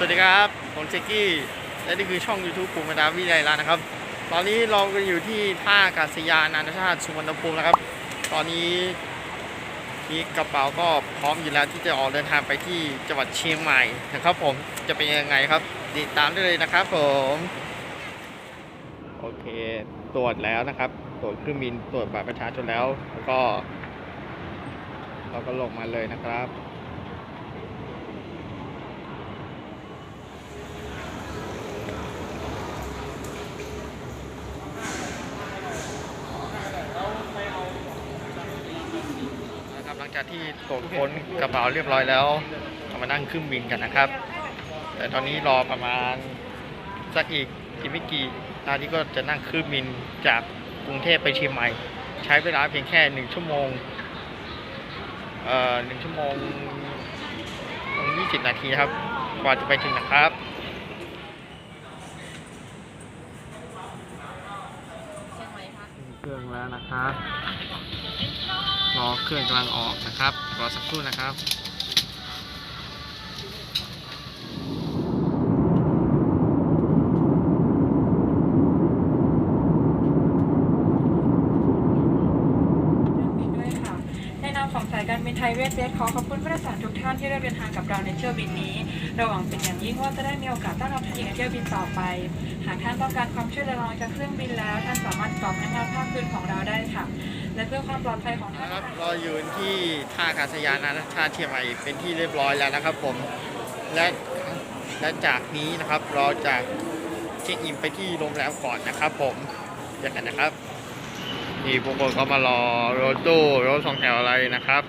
สวัสดีครับ ผมเจกกี้ และนี่คือช่อง YouTube ภูมิดาวิไลลานะครับ ตอนนี้เราก็อยู่ที่ท่าอากาศยานนานาชาติสุวรรณภูมินะครับ ตอนนี้มีกระเป๋าก็พร้อมอยู่แล้วที่จะออกเดินทางไปที่จังหวัดเชียงใหม่นะครับ ผมจะเป็นยังไงครับ ติดตามได้เลยนะครับผมโอเค ตรวจแล้วนะครับ ตรวจเครื่องบินตรวจบัตรประชาชนแล้วแล้วก็ เราก็ลงมาเลยนะครับ นะครับหลั งจากที่ตรวจค้นกระเป๋าเรียบร้อยแล้วเรามานั่งเครื่องบินกันนะครับ แต่ตอนนี้รอประมาณสักอีกอีกไม่กี่นาทีก็จะนั่งเครื่องบินจากกรุงเทพไปเชียงใหม่ ใช้เวลาเพียงแค่หนึ่งชั่วโมงเอ่อหนึ่งชั่วโมงยี่สิบนาทีครับกว่าจะไปถึงนะครับเครื่องแล้วนะครับ รอเครื่องกำลังออกนะครับ รอสักครู่นะครับ บินด้วยค่ะ ในนามของสายการบินไทยเวสเจ็ตขอขอบคุณผู้โดยสารทุกท่านที่ได้เดินทางกับเราในเที่ยวบินนี้เราหวังเป็นอย่างยิ่งว่าจะได้มีโอกาสต้อนรับท่านในเที่ยวบินต่อไป หากท่านต้องการความช่วยเหลือหลังจากเครื่องบินแล้ว ท่านสามารถติดต่อพนักงานภาคพื้นของเราได้ค่ะ และเพื่อความปลอดภัยของท่านนะครับเราอยู่ที่ท่าอากาศยานนานาชาติเชียงใหม่เป็นที่เรียบร้อยแล้วนะครับผมและและจากนี้นะครับเราจะเช็คอินไปที่โรงแรมก่อนนะครับ ผมเจอกันนะครับ นี่พวกคนก็มารอรถตู้รถสองแถวอะไรนะครับ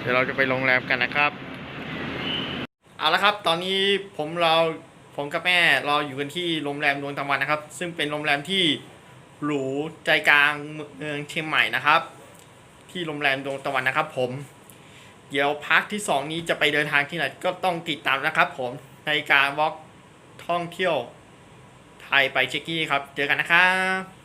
เดี๋ยวเราจะไปโรงแรมกันนะครับเอาละครับ ตอนนี้ผมเราผมกับแม่เราอยู่กันที่โรงแรมดวงตะวันนะครับ ซึ่งเป็นโรงแรมที่หรูใจกลางเมืองเชียงใหม่นะครับ ที่โรงแรมดวงตะวันนะครับ ผม เดี๋ยวพักที่สองนี้จะไปเดินทางที่ไหนก็ต้องติดตามนะครับ ผมในการวอล์กท่องเที่ยวไทยไปเช็คกี้ครับ เจอกันนะครับ